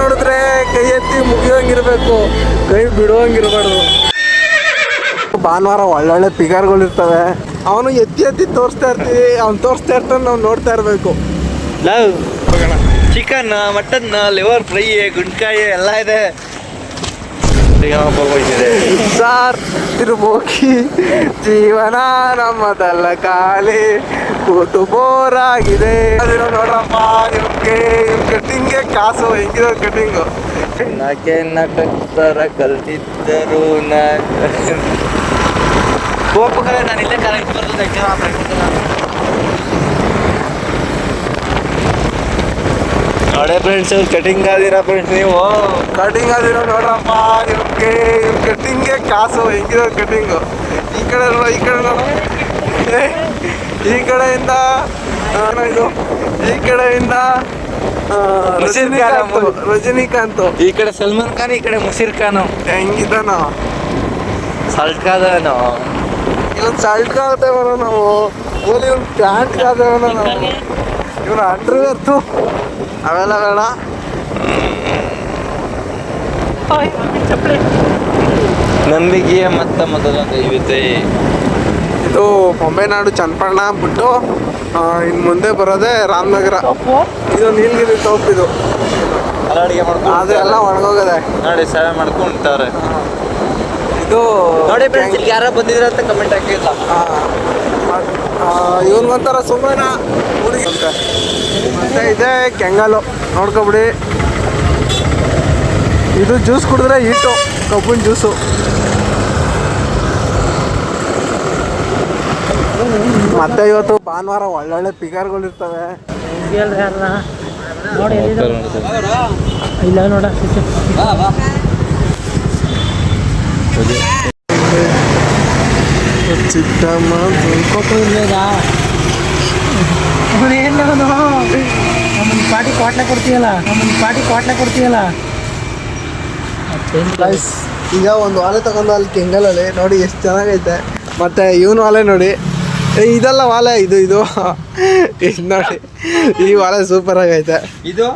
ನೋಡಿದ್ರೆ ಕೈ ಎತ್ತಿ ಮುಗಿಯೋಂಗಿರ್ಬೇಕು ಕೈ ಬಿಡುವಂಗಿರ್ಬಾರ್ದು ಭಾನುವಾರ ಒಳ್ಳೊಳ್ಳೆ ಪಿಗರ್ಗಳು ಇರ್ತವೆ. ಅವನು ಎತ್ತಿ ಎತ್ತಿ ತೋರಿಸ್ತಾ ಇರ್ತೀವಿ ಅವ್ನು ತೋರಿಸ್ತಾ ಇರ್ತಾನೆ ನಾವು ನೋಡ್ತಾ ಇರಬೇಕು. Love chicken mutton liver fry ಗುಂಡ್ಕಾಯಿ ಎಲ್ಲ ಇದೆ. ಸಾರ್ ತಿರುಮೋಕಿ ಜೀವನ ನಮ್ಮದಲ್ಲ ಖಾಲಿ. ಕೂತು ಬೋರಾಗಿದೆ. ಆಗಿದೆ ನೋಡ್ರಪ್ಪ ಇವ್ಕೆ ಇವ್ ಕಾಸು ಹೆಂಗಿರೋ ಕಟ್ಟಿಂಗು ನಾಕೆ ನಟಕರ ಕಲ್ತಿದ್ದರು ಹೋಗ್ಬೇಕಾದ್ರೆ ನಾನು ಇಲ್ಲೇ ಕರೆಕ್ಟ್ ಬರ್ತದೆ ನೋಡೇ ಫ್ರೆಂಡ್ಸ್ ಕಟಿಂಗ್ ಆದಿರಾ ಫ್ರೆಂಡ್ಸ್ ನೀವು. ಕಟಿಂಗ್ ಆದಿರೋ ನೋಡ್ರಪ್ಪ ಇವ್ಕೆ ಇವ್ ಕಟಿಂಗ್ ಕಾಸು ಹೆಂಗಿರೋ ಕಟ್ಟಿಂಗು ಈ ಕಡೆ ನೋಡು ಈ ಕಡೆ ನೋಡು. ಈ ಕಡೆಯಿಂದ ಇದು ಈ ಕಡೆಯಿಂದ ಆ, ಮುಸಿರ್ ಖಾನ್ ರಜನಿಕಾಂತ್ ರಜನಿಕಾಂತ್. ಈ ಕಡೆ ಸಲ್ಮಾನ್ ಖಾನ್ ಈ ಕಡೆ ಮುಸಿರ್ ಖಾನ್ ಹೆಂಗಿದ್ದಾನ. ಸಲ್ಕಾದನು ಇವನ್ ಸಲ್ಕಾದವನು ನಾವು. ಓಲಿ ಒಂದು ಪ್ಯಾಂಟ್ ಕಾದೇವನ ನಾವು. ಇವನ ಅಂಡರ್ವೇರ್ ತು ಅವೆಲ್ಲ ಬೇಡ. ನಂಬಿಕೆಯ ಮತ್ತ ಮೊದಲ ದೈವತೆ. ಇದು ಬೊಂಬೆನಾಡು ಚನ್ನಪಣ್ಣ ಬಿಟ್ಟು ಇನ್ನು ಮುಂದೆ ಬರೋದೇ ರಾಮನಗರ. ಇದು ನೀಲಗಿರಿ ಟೋಪ್ ಇದು. ಎಲ್ಲ ಅಡಿಗೆ ಮಾಡ್ಕೊಂಡು ಅದೆಲ್ಲ ಒಣಗೋಗದೆ ನೋಡಿ ಸೇವೆ ಮಾಡ್ಕೊಂತಾರೆ ಇದು ನೋಡಿ ಫ್ರೆಂಡ್ಸ್ ಇಲ್ಲಿ ಯಾರೋ ಬಂದಿದ್ರ ಅಂತ ಕಮೆಂಟ್ ಹಾಕಿಲ್ಲ. ಇವನ್ಗೊಂಥರ ಸುಮ್ಮನ ಹುಡುಗಿ ಮತ್ತೆ ಇದೆ ಕೆಂಗಲು ನೋಡ್ಕೊಬಿಡಿ. ಇದು ಜ್ಯೂಸ್ ಕುಡಿದ್ರೆ ಹೀಟು ಕಬ್ಬಿನ ಜ್ಯೂಸು ಮತ್ತೆ ಇವತ್ತು ಭಾನುವಾರ ಒಳ್ಳೊಳ್ಳೆ ಪಿಗರ್ಗಳು ಇರ್ತವೆ. ಇಲ್ಲ ನೋಡ ಚಿಕ್ಕಮ್ಮ ನಮ್ಮನ್ನ ಪಾಟಿ ಕ್ವಾಟ್ಲೆ ಕೊಡ್ತೀಯಲ್ಲ ಪಾಟಿ ಕ್ವಾಟ್ಲೆ ಕೊಡ್ತೀಯಲ್ಲ ಈಗ ಒಂದು ವಾಲೆ ತಗೊಂಡು ಅಲ್ಲಿ ಕೆಂಗಲಲ್ಲಿ ನೋಡಿ, ಎಷ್ಟು ಚೆನ್ನಾಗೈತೆ. ಮತ್ತೆ ಇವನು ವಾಲೆ ನೋಡಿ. ಇದಲ್ಲ ವಾಲೆ ಇದು ಇದು. ಇದು ನೋಡಿ. ಈ ವಾಲೆ ಸೂಪರ್ ಆಗೈತೆ. ಇದು?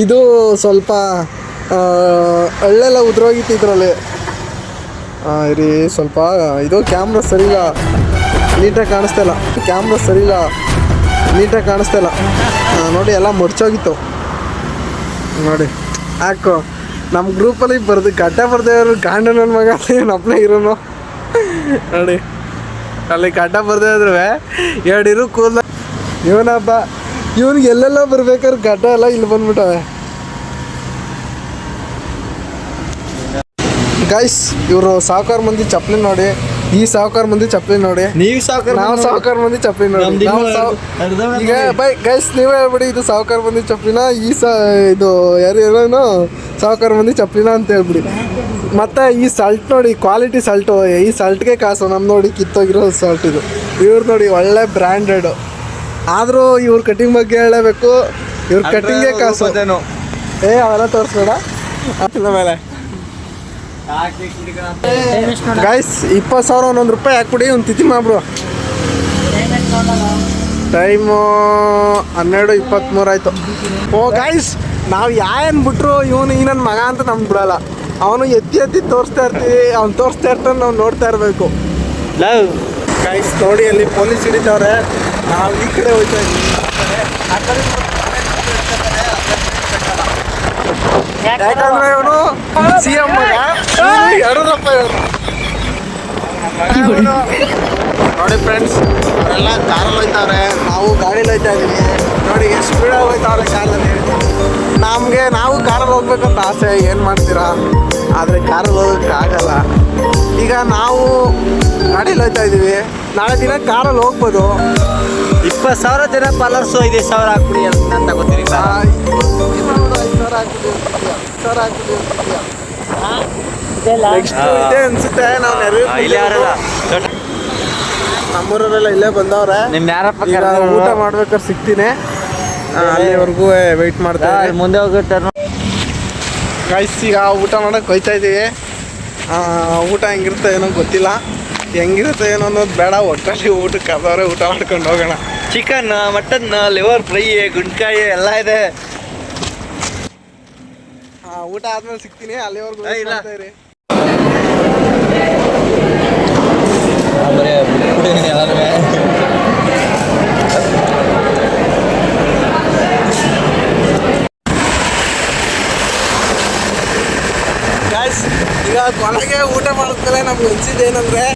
ಇದು ಸ್ವಲ್ಪ ಹಳ್ಳೆಲ್ಲ ಉದ್ರೋಗಿತ್ತು ಇದರಲ್ಲಿ ಇರಿ ಸ್ವಲ್ಪ ಇದು ಕ್ಯಾಮ್ರಾ ಸರಿಯಿಲ್ಲ. ನೀಟಾಗಿ ಕಾಣಿಸ್ತಾ ಇಲ್ಲ. ಕ್ಯಾಮ್ರಾ ಸರಿಯಿಲ್ಲ. ನೀಟಾಗಿ ಕಾಣಿಸ್ತಾ ಇಲ್ಲ. ನೋಡಿ ಎಲ್ಲ ಮುರ್ಚೋಗಿತ್ತು. ನೋಡಿ ಹಾಕು. ನಮ್ಮ ಗ್ರೂಪಲ್ಲಿ ಬರ್ದು ಗಡ್ಡ ಬರ್ದೇವ್ರು ಗಾಂಡ ನನ್ನ ಮಗ ಒಬ್ಬನೇ ಇರೋನು? ನೋಡಿ. ಅಲ್ಲಿ ಗಡ್ಡ ಬರ್ದೇ ಇದ್ರು ಎರಡು ಇರು ಕೂದ ಇವನಬ್ಬ ಇವನಿಗೆ ಎಲ್ಲೆಲ್ಲ ಬರ್ಬೇಕಾದ್ರೆ ಗಡ್ಡ ಎಲ್ಲ ಇಲ್ಲಿ ಬಂದ್ಬಿಟ್ಟವೆ. ಗೈಸ್ ಇವರು ಸಾವುಕಾರ ಮಂದಿ ಚಪ್ಪಲಿ ನೋಡಿ. ಈ ಸಾವುಕಾರ ಮಂದಿ ಚಪ್ಪಲಿ ನೋಡಿ. ನೀವು ಸಾವುಕಾರ ನಾವು ಸಾವುಕಾರ ಮಂದಿ ಚಪ್ಪಲಿ ನೋಡಿ. ಈಗ ಬೈ ಗೈಸ್ ನೀವು ಹೇಳ್ಬಿಡಿ ಇದು ಸಾವುಕಾರ ಮಂದಿ ಚಪ್ಪಲಿನ ಈ ಸಾ ಇದು ಯಾರು ಹೇಳೋನು? ಸಾವುಕಾರ ಮಂದಿ ಚಪ್ಪಲಿನ ಅಂತ ಹೇಳ್ಬಿಡಿ. ಮತ್ತೆ ಈ ಸಲ್ಟ್ ನೋಡಿ ಕ್ವಾಲಿಟಿ ಸಲ್ಟು ಈ ಸಲ್ಟ್ಗೆ ಕಾಸು ನಮ್ಮ ನೋಡಿ ಕಿತ್ತೋಗಿರೋ ಸಾಲ್ಟ್ ಇದು. ಇವ್ರು ನೋಡಿ ಒಳ್ಳೆ ಬ್ರ್ಯಾಂಡೆಡ್ ಆದರೂ ಇವ್ರ ಕಟಿಂಗ್ ಬಗ್ಗೆ ಹೇಳಬೇಕು. ಇವ್ರ ಕಟಿಂಗೇ ಕಾಸು. ಏ ಅವೆಲ್ಲ ತೋರಿಸ್ಬೇಡ. ಮೇಲೆ ಗೈಸ್ ಇಪ್ಪತ್ತು ಸಾವಿರ ಒಂದೊಂದು ರೂಪಾಯಿ ಹಾಕ್ಬಿಡಿ, ಒಂದು ತಿಥಿ ಮಾಡ್ಬಿಡು ಟೈಮು ಹನ್ನೆರಡು ಇಪ್ಪತ್ತ್ಮೂರು ಆಯಿತು. ಓ ಗೈಸ್ ನಾವು ಯಾನ್ ಬಿಟ್ರು ಇವನು ಈ ನನ್ನ ಮಗ ಅಂತ ನಮ್ಗೆ ಬಿಡಲ್ಲ. ಅವನು ಎತ್ತಿ ಎತ್ತಿ ತೋರಿಸ್ತಾ ಇರ್ತೀವಿ, ಅವ್ನು ತೋರಿಸ್ತಾ ಇರ್ತಾನೆ ನಾವು ನೋಡ್ತಾ ಇರಬೇಕು. ಲವ್ ಗೈಸ್ ನೋಡಿ ಅಲ್ಲಿ ಪೊಲೀಸ್ ಹಿಡಿತವ್ರೆ. ನಾವು ಈ ಕಡೆ ಹೋಗ್ತಾ ಇದ್ದೀವಿ. ಯಾಕಂದ್ರೆ ಇವನು ಸಿ ಎಂ ಮಗ ಎರಡರಪ್ಪ ಇವನು ನೋಡಿ. ಫ್ರೆಂಡ್ಸ್ ಅವರೆಲ್ಲ ಕಾರಲ್ಲಿ ಹೋಯ್ತಾವ್ರೆ ನಾವು ಗಾಡಿಲಿ ಹೋಯ್ತಾ ಇದೀವಿ ನೋಡಿ ಎಷ್ಟು ಸ್ಪೀಡಾಗಿ ಹೋಯ್ತಾವ್ರೆ ಕಾರಲ್ಲಿ. ನಮಗೆ ನಾವು ಕಾರಲ್ಲಿ ಹೋಗ್ಬೇಕಂತ ಆಸೆ ಏನು ಮಾಡ್ತೀರಾ? ಆದರೆ ಕಾರಲ್ಲಿ ಹೋಗೋಕ್ಕೆ ಆಗಲ್ಲ. ಈಗ ನಾವು ಗಾಡಿಲಿ ಹೋಯ್ತಾ ಇದೀವಿ ನಾಳೆ ದಿನ ಕಾರಲ್ಲಿ ಹೋಗ್ಬೋದು. ಇಪ್ಪತ್ತು ಸಾವಿರ ಜನ ಪಾಲರ್ಸು ಐದು ಸಾವಿರ ಹಾಕ್ಬಿಡಿ ಅಂತ ತಗೋತೀನಿ ಇದೆ ಅನ್ಸುತ್ತೆ ನಾವು ಇಲ್ಲಿ ನಮ್ಮೂರವರೆಲ್ಲ ಬಂದವ್ರೆ. ನಿಮ್ ಯಾರಪ್ಪ ಊಟ ಮಾಡ್ಬೇಕಾದ್ರೆ ಸಿಗ್ತೀನಿ. ಅಲ್ಲಿವರೆಗೂ ವೆಯ್ಟ್ ಮಾಡ್ತಾ ಮುಂದೆ ಹೋಗುತ್ತೆ ಗೈಸ್ ಈಗ ಊಟ ಮಾಡೋಕೆ ಹೋಯ್ತಾ ಇದ್ದೀವಿ. ಆ, ಊಟ ಹೆಂಗಿರುತ್ತೆ ಏನೋ ಗೊತ್ತಿಲ್ಲ. ಹೆಂಗಿರುತ್ತೆ ಏನೋ ಅನ್ನೋದು ಬೇಡ ಒಟ್ಟಲ್ಲಿ ಊಟಕ್ಕೆ ಕದವ್ರೆ ಊಟ ಮಾಡ್ಕೊಂಡು ಹೋಗೋಣ. ಚಿಕನ್ ಮಟನ್ ಲಿವರ್ ಫ್ರೈ ಗುಂಡ್ಕಾಯಿ ಎಲ್ಲ ಇದೆ. ಊಟ ಆದ್ಮೇಲೆ ಸಿಗ್ತೀನಿ ಅಲ್ಲಿವರೆಗೂ ಇರಿ. ಈಗ ಕೊನೆಗೆ ಊಟ ಮಾಡಿದ್ಮೇಲೆ ನಮ್ಗೆ ಅನ್ಸಿದ್ದು ಏನಂದ್ರೆ